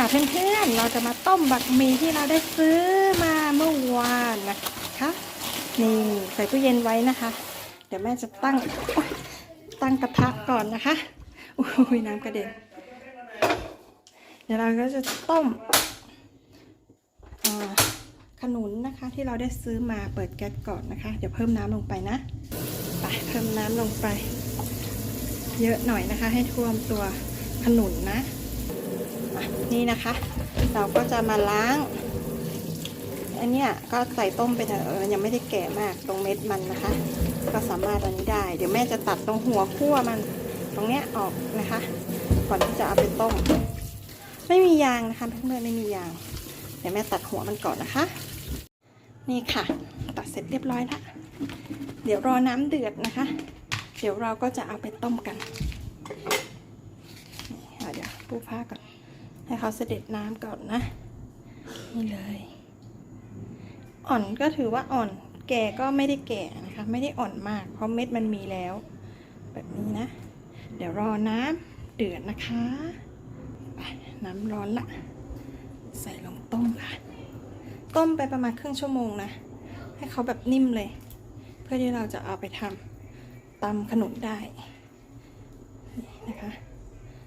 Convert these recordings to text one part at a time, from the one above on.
ค่ะเพื่อนๆ เราจะมาต้มบักหมี่ที่เราได้ซื้อมาเมื่อวานนะคะ นี่ใส่ตู้เย็นไว้นะคะ เดี๋ยวแม่จะตั้งตั้งกระทะก่อนนะคะ อุ้ยน้ำกระเด็น เดี๋ยวเราก็จะต้มขนุนนะคะที่เราได้ซื้อมาเปิดแก๊สก่อนนะคะ เดี๋ยวเพิ่มน้ำลงไปนะไปเพิ่มน้ำลงไป เยอะหน่อยนะคะ ให้ท่วมตัวขนุนนะ นี่นะคะ เราก็จะมาล้าง อันเนี้ยก็ใส่ต้มไปเถอะยังไม่ได้แก่มากตรงเม็ดมันนะคะ ก็สามารถอันนี้ได้ เดี๋ยวแม่จะตัดตรงหัวขั้วมัน ตรงเนี้ยออกนะคะ ก่อนที่จะเอาไปต้ม ไม่มียางนะคะเพื่อนๆไม่มียาง เดี๋ยวแม่ตัดหัวมันก่อนนะคะ นี่ค่ะ ตัดเสร็จเรียบร้อยละเดี๋ยวรอน้ำเดือดนะคะ เดี๋ยวเราก็จะเอาไปต้มกัน เดี๋ยวปูผ้าก่อน ให้เขาเสด็จน้ำก่อนนะ นี่เลย อ่อนก็ถือว่าอ่อน แก่ก็ไม่ได้แก่นะคะ ไม่ได้อ่อนมาก เพราะเม็ดมันมีแล้ว แบบนี้นะ เดี๋ยวรอน้ำเดือดนะคะไปน้ำร้อนละ ใส่ลงต้มค่ะ ต้มไปประมาณครึ่งชั่วโมงนะ ให้เขาแบบนิ่มเลย เพื่อที่เราจะเอาไปทำตำขนมได้นี่นะคะ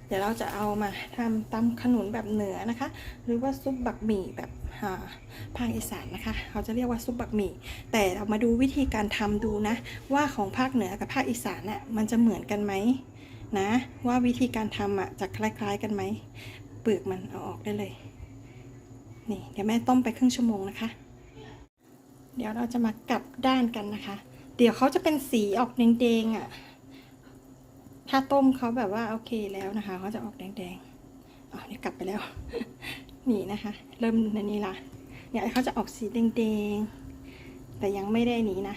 เดี๋ยวเราจะเอามาทำตำขนุนแบบเหนือนะคะ หรือว่าซุปบักหมี่แบบาภาคอีสานนะคะเขาจะเรียกว่าซุปบักหมี่แต่เรามาดูวิธีการทำดูนะ ว่าของภาคเหนือกับภาคอีสานน่ะมันจะเหมือนกันไหมนะว่าวิธีการทำอะจะคล้าย ๆ กันไหมเปลือกมันเอาออกได้เลยนี่เดี๋ยวแม่ต้มไปครึ่งชั่วโมงนะคะ เดี๋ยวเราจะมากลับด้านกันนะคะ เดี๋ยวเขาจะเป็นสีออกแดงๆอะ ถ้าต้มเขาแบบว่าโอเคแล้วนะคะเขาจะออกแดงๆอ๋อนี่กลับไปแล้ว นี่นะคะ เริ่มในนี้ละเนี่ยเขาจะออกสีแดงๆแต่ยังไม่ได้นี้นะ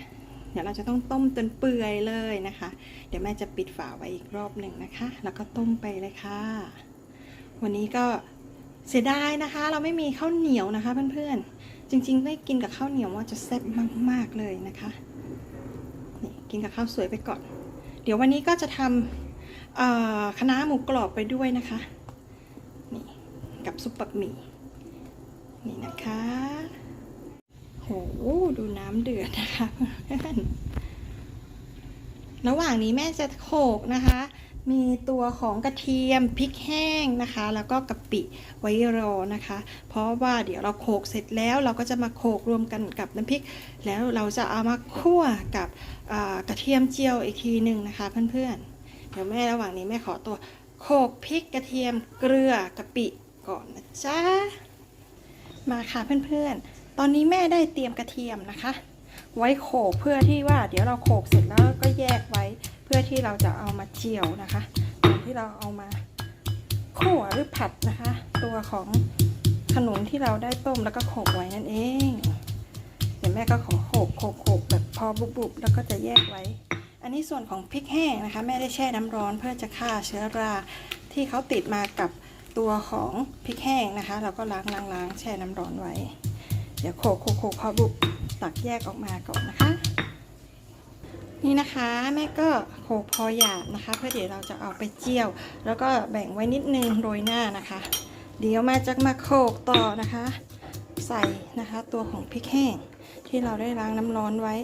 เดี๋ยวเราจะต้องต้มจนเปื่อยเลยนะคะ เดี๋ยวแม่จะปิดฝาไว้อีกรอบหนึ่งนะคะ แล้วก็ต้มไปเลยค่ะ วันนี้ก็เสียดายนะคะ เราไม่มีข้าวเหนียวนะคะเพื่อนๆ จริงๆได้กินกับข้าวเหนียวว่าจะแซ่บมากๆเลยนะคะ นี่กินกับข้าวสวยไปก่อน เดี๋ยววันนี้ก็จะทำ เอ่อคะหมูกรอบไปด้วยนะคะนี่กับซุปปักหมี่นี่นะคะโหดูน้ำเดือดนะคะระหว่างนี้แม่จะโขกนะคะ มีตัวของกระเทียมพริกแห้งนะคะ แล้วก็กะปิไว้รอนะคะ เพราะว่าเดี๋ยวเราโขกเสร็จแล้วเราก็จะมาโขกรวมกันกับน้ำพริก แล้วเราจะเอามาคั่วกับกระเทียมเจียวอีกทีหนึ่งนะคะเพื่อนๆ เดี๋ยวแม่ระหว่างนี้แม่ขอตัวโขกพริกกระเทียมเกลือกะปิก่อนนะจ๊ะ มาค่ะเพื่อนๆ ตอนนี้แม่ได้เตรียมกระเทียมนะคะ ไว้โขกเพื่อที่ว่า เดี๋ยวเราโขกเสร็จแล้วก็แยกไว้เพื่อที่เราจะเอามาเจียวนะคะตอนที่เราเอามาคั่วหรือผัดนะคะ ตัวของขนุนที่เราได้ต้มแล้วก็โขกไว้นั่นเอง เดี๋ยวแม่ก็ขอโขกโขกโขกแบบพอบุบๆแล้วก็จะแยกไว้ อันนี้ส่วนของพริกแห้งนะคะแม่ได้แช่น้ำร้อนเพื่อจะฆ่าเชื้อราที่เขาติดมากับตัวของพริกแห้งนะคะ เราก็ล้างล้างล้างแช่น้ำร้อนไว้ เดี๋ยวโขลกโขลกโขกพอบุบตักแยกออกมาก่อนนะคะ นี่นะคะแม่ก็โขลกพอหยาบนะคะ เพื่อเดี๋ยวเราจะเอาไปเจียว แล้วก็แบ่งไว้นิดนึงโรยหน้านะคะ เดี๋ยวมาจะมาโขลกต่อนะคะ ใส่นะคะตัวของพริกแห้งที่เราได้ล้างน้ำร้อนไว้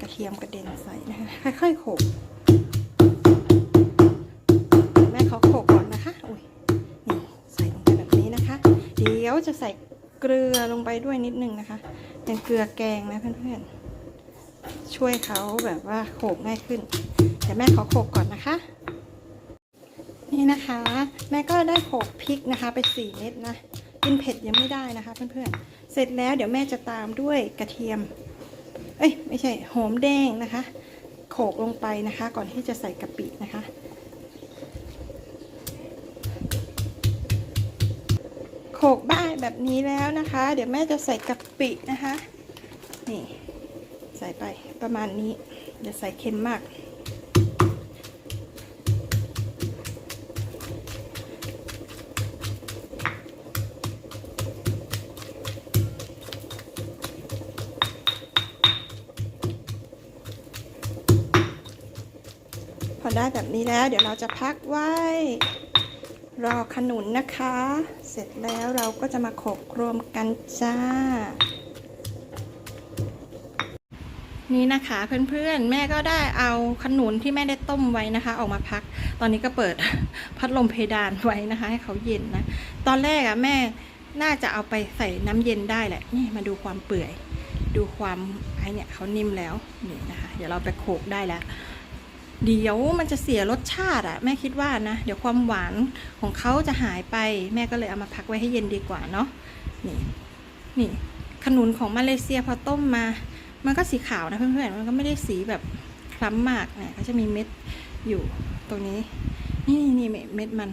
กระเทียมกระเด็นใส่นะคะค่อยๆโขลกแม่เขาโขลกก่อนนะคะอุ้ยนี่ใส่ลงไปแบบนี้นะคะ เดี๋ยวจะใส่เกลือลงไปด้วยนิดนึงนะคะเป็นเกลือแกงนะเพื่อนๆช่วยเขาแบบว่าโขลกง่ายขึ้นเดี๋ยวแม่ขอโขลกก่อนนะคะ นี่นะคะ แม่ก็ได้โขลกพริกนะคะ ไปสี่เม็ดนะกินเผ็ดยังไม่ได้นะคะเพื่อนๆเสร็จแล้วเดี๋ยวแม่จะตามด้วยกระเทียม เอ้ยไม่ใช่หอมแดงนะคะ โขลกลงไปนะคะ ก่อนที่จะใส่กะปินะคะ โขลกบ้ายแบบนี้แล้วนะคะ เดี๋ยวแม่จะใส่กะปินะคะ นี่ ใส่ไปประมาณนี้อย่าใส่เค็มมาก อได้แบบนี้แล้ว เดี๋ยวเราจะพักไว้ รอขนุนนะคะ เสร็จแล้วเราก็จะมาโขลกรวมกันจ้า นี่นะคะเพื่อนๆ แม่ก็ได้เอาขนุนที่แม่ได้ต้มไว้นะคะ ออกมาพัก ตอนนี้ก็เปิดพัดลมเพดานไว้นะคะ ให้เขาเย็นนะ ตอนแรกอะแม่น่าจะเอาไปใส่น้ำเย็นได้แหละ นี่มาดูความเปื่อย ดูความไอเนี่ยเขานิ่มแล้วนี่นะคะ เดี๋ยวเราไปโขลกได้แล้ว เดี๋ยวมันจะเสียรสชาติอะแม่คิดว่านะ เดี๋ยวความหวานของเขาจะหายไป แม่ก็เลยเอามาพักไว้ให้เย็นดีกว่าเนาะนี่นี่ ขนุนของมาเลเซียพอต้มมา มันก็สีขาวนะเพื่อนๆมันก็ไม่ได้สีแบบคล้ำมากเนี่ยก็จะมีเม็ดอยู่ตรงนี้ นี่นี่นี่เม็ดมัน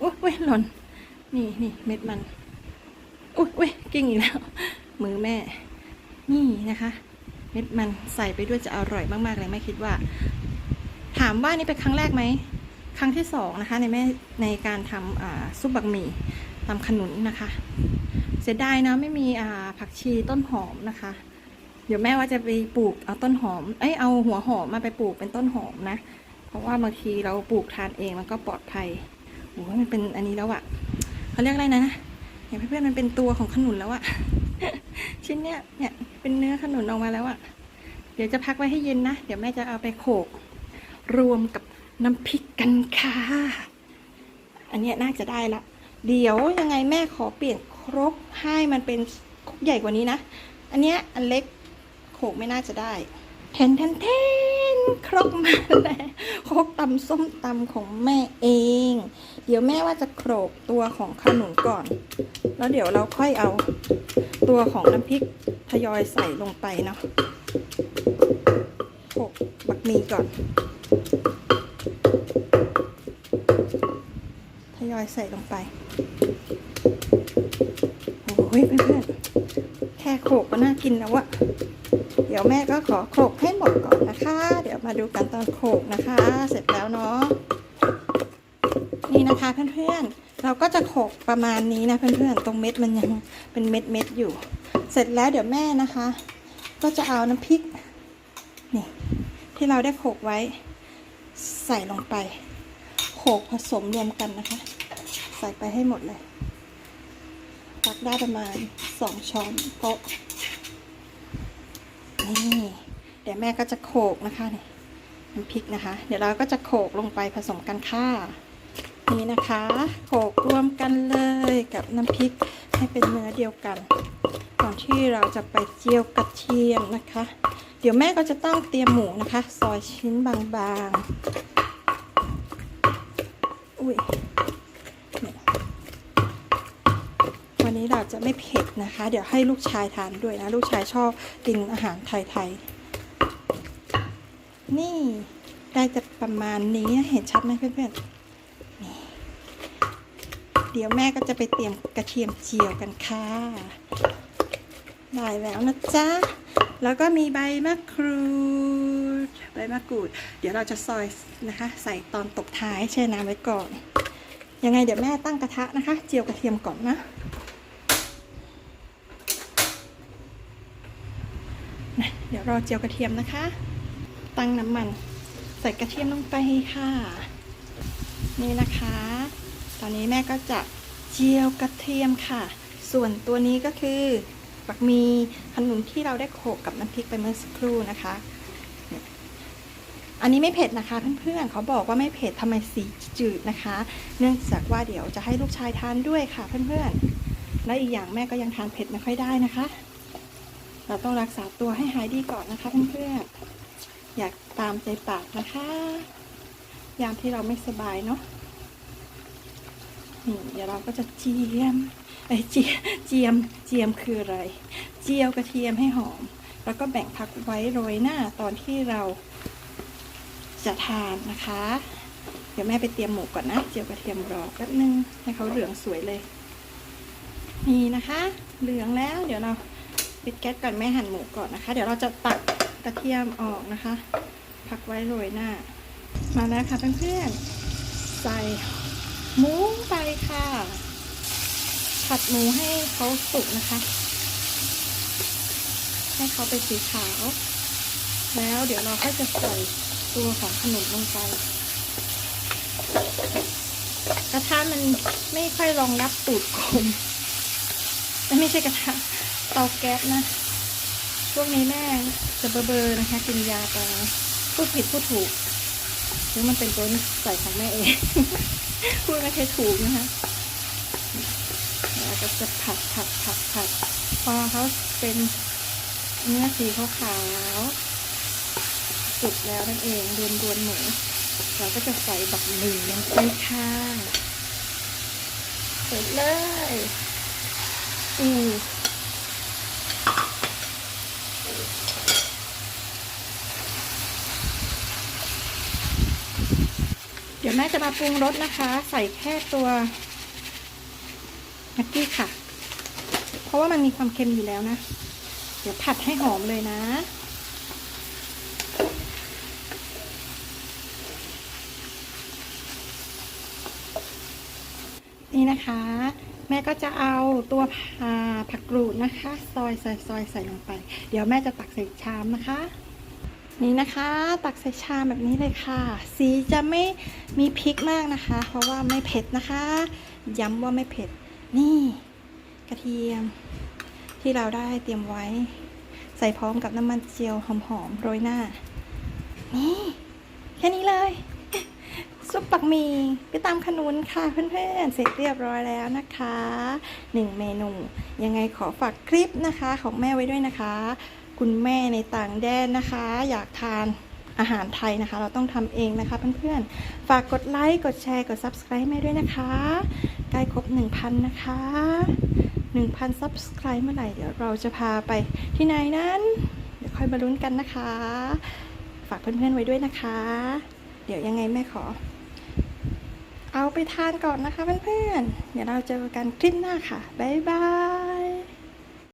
อุ้ยอุ้ยหล่นนี่นี่เม็ดมันอุ้ยอุ้ยกิ้งอีกแล้ว มือแม่ นี่นะคะ เม็ดมันใส่ไปด้วยจะอร่อยมากๆเลยไม่คิดว่า ถามว่านี่เป็นครั้งแรกไหม ครั้งที่สองนะคะ ในแม่ในการทำซุปบักหมี่ตำขนุนนะคะ เสียดายนะไม่มีผักชีต้นหอมนะคะ เดี๋ยวแม่ว่าจะไปปลูกเอาต้นหอม เอ้ยเอาหัวหอมมาไปปลูกเป็นต้นหอมนะ เพราะว่าบางทีเราปลูกทานเองมันก็ปลอดภัยโอ้ยมันเป็นอันนี้แล้วอะเขาเรียกอะไรนะเห็นเพื่อนๆมันเป็นตัวของขนุนแล้วอะชิ้นเนี้ยเนี่ยเป็นเนื้อขนุนออกมาแล้วอะเดี๋ยวจะพักไว้ให้เย็นนะ เดี๋ยวแม่จะเอาไปโขลก รวมกับน้ำพริกกันค่ะ อันนี้น่าจะได้ละ เดี๋ยวยังไงแม่ขอเปลี่ยนครกให้มันเป็นครกใหญ่กว่านี้นะ อันเนี้ยอันเล็กโขกไม่น่าจะได้แทนแทนแทนครกมาแล้วครกตำส้มตำของแม่เอง เดี๋ยวแม่ว่าจะโขลกตัวของขนุนก่อน แล้วเดี๋ยวเราค่อยเอาตัวของน้ำพริกทยอยใส่ลงไปเนาะโขลกบักมีก่อน ยอยใส่ลงไป โอ้ยเพื่อนๆ แค่โขกก็น่ากินแล้วอะเดี๋ยวแม่ก็ขอโขกให้หมดก่อนนะคะ เดี๋ยวมาดูกันตอนโขกนะคะ เสร็จแล้วเนาะ นี่นะคะเพื่อนๆ เราก็จะโขกประมาณนี้นะเพื่อนๆ ตรงเม็ดมันยังเป็นเม็ดเม็ดๆอยู่ เสร็จแล้วเดี๋ยวแม่นะคะ ก็จะเอาน้ำพริก นี่ ที่เราได้โขกไว้ใส่ลงไปโขกผสมรวมกันนะคะ ใส่ไปให้หมดเลย ตักได้ประมาณสองช้อนโต๊ะ นี่เดี๋ยวแม่ก็จะโขกนะคะนี่น้ำพริกนะคะ เดี๋ยวเราก็จะโขกลงไปผสมกันค่ะนี่นะคะโขกรวมกันเลยกับน้ำพริกให้เป็นเนื้อเดียวกัน ก่อนที่เราจะไปเจียวกระเทียมนะคะ เดี๋ยวแม่ก็จะต้องเตรียมหมูนะคะ ซอยชิ้นบางๆอุ้ย นี้เราจะไม่เผ็ดนะคะ เดี๋ยวให้ลูกชายทานด้วยนะ ลูกชายชอบกินอาหารไทยๆ นี่ได้จะประมาณนี้นะเห็นชัดไหมเพื่อนๆนี่เดี๋ยวแม่ก็จะไปเตรียมกระเทียมเจียวกันค่ะ ได้แล้วนะจ๊ะ แล้วก็มีใบมะกรูด ใบมะกรูด เดี๋ยวเราจะซอยนะคะ ใส่ตอนตบท้ายแช่น้ำไว้ก่อนยังไงเดี๋ยวแม่ตั้งกระทะนะคะ เจียวกระเทียมก่อนนะ นะ เดี๋ยวรอเจียวกระเทียมนะคะ ตั้งน้ำมัน ใส่กระเทียมลงไปค่ะ นี่นะคะ ตอนนี้แม่ก็จะเจียวกระเทียมค่ะ ส่วนตัวนี้ก็คือบักมีขนุนที่เราได้โขกกับน้ำพริกไปเมื่อสักครู่นะคะ อันนี้ไม่เผ็ดนะคะเพื่อนๆเขาบอกว่าไม่เผ็ดทำไมสีจืดนะคะ เนื่องจากว่าเดี๋ยวจะให้ลูกชายทานด้วยค่ะเพื่อนๆและอีกอย่างแม่ก็ยังทานเผ็ดไม่ค่อยได้นะคะ เราต้องรักษาตัวให้หายดีก่อนนะคะเพื่อนๆอยากตามใจปากนะคะ ยามที่เราไม่สบายเนาะนี่เดี๋ยวเราก็จะเจียมไอยเจียเจียมเจียมคืออะไร เจียวกระเทียมให้หอม แล้วก็แบ่งพักไว้โรยหน้าตอนที่เราจะทานนะคะ เดี๋ยวแม่ไปเตรียมหมูก่อนนะ เจียวกระเทียมรอแป๊บนึงให้เขาเหลืองสวยเลย นี่นะคะ เหลืองแล้ว เดี๋ยวเรา ปิดแก๊สก่อนแม่หั่นหมูก่อนนะคะ เดี๋ยวเราจะตักกระเทียมออกนะคะ พักไว้โรยหน้า มาแล้วค่ะเพื่อนๆใส่หมูไปค่ะ ผัดหมูให้เขาสุกนะคะ ให้เขาเป็นสีขาว แล้วเดี๋ยวเราก็จะใส่ตัวของขนมลงไปกระทะมันไม่ค่อยรองรับตูดคมไม่ใช่กระทะ ตาแก๊สนะ ช่วงนี้แม่จะเบอร์เบอร์นะคะ กินยาไปพูดผิดพูดถูกหรือมันเป็นตัวนิสัยของแม่เอง พูดไม่เคยถูกนะคะแล้วก็จะผัดผัดผัดผัด พอเขาเป็นเนื้อสีขาวๆสุกแล้วนั่นเองรวนรวนหมูเราก็จะใส่บักหมี่ลงไปค่ะเสร็จเลย อือ เดี๋ยว แม่จะมาปรุงรสนะคะ ใส่แค่ตัวนักกี้ค่ะ เพราะว่ามันมีความเค็มอยู่แล้วนะ เดี๋ยวผัดให้หอมเลยนะ นี่นะคะ แม่ก็จะเอาตัวผักกกรูดนะคะ ซอยซอยซอยใส่ลงไป เดี๋ยวแม่จะตักใส่ชามนะคะ นี่นะคะ ตักใส่ชามแบบนี้เลยค่ะ สีจะไม่มีพริกมากนะคะ เพราะว่าไม่เผ็ดนะคะ ย้ำว่าไม่เผ็ด นี่ กระเทียม ที่เราได้เตรียมไว้ ใส่พร้อมกับน้ำมันเจียวหอมๆโรยหน้า นี่ แค่นี้เลยซุปปักหมี่ไปตามขนุนค่ะเพื่อนๆ เสร็จเรียบร้อยแล้วนะคะหนึ่งเมนู ยังไงขอฝากคลิปนะคะของแม่ไว้ด้วยนะคะ คุณแม่ในต่างแดนนะคะ อยากทานอาหารไทยนะคะ เราต้องทำเองนะคะเพื่อนๆ ฝากกดไลค์กดแชร์กด Subscribe แม่ด้วยนะคะใกล้ครบ 1,000 นะคะ 1,000 Subscribe เมื่อไหร่เดี๋ยวเราจะพาไปที่ไหนนั้น เดี๋ยวค่อยมาลุ้นกันนะคะ ฝากเพื่อนๆไว้ด้วยนะคะ เดี๋ยวยังไงแม่ขอ เอาไปทานก่อนนะคะเพื่อนๆเดี๋ยวเราเจอกันคลิปหน้าค่ะบ๊ายบาย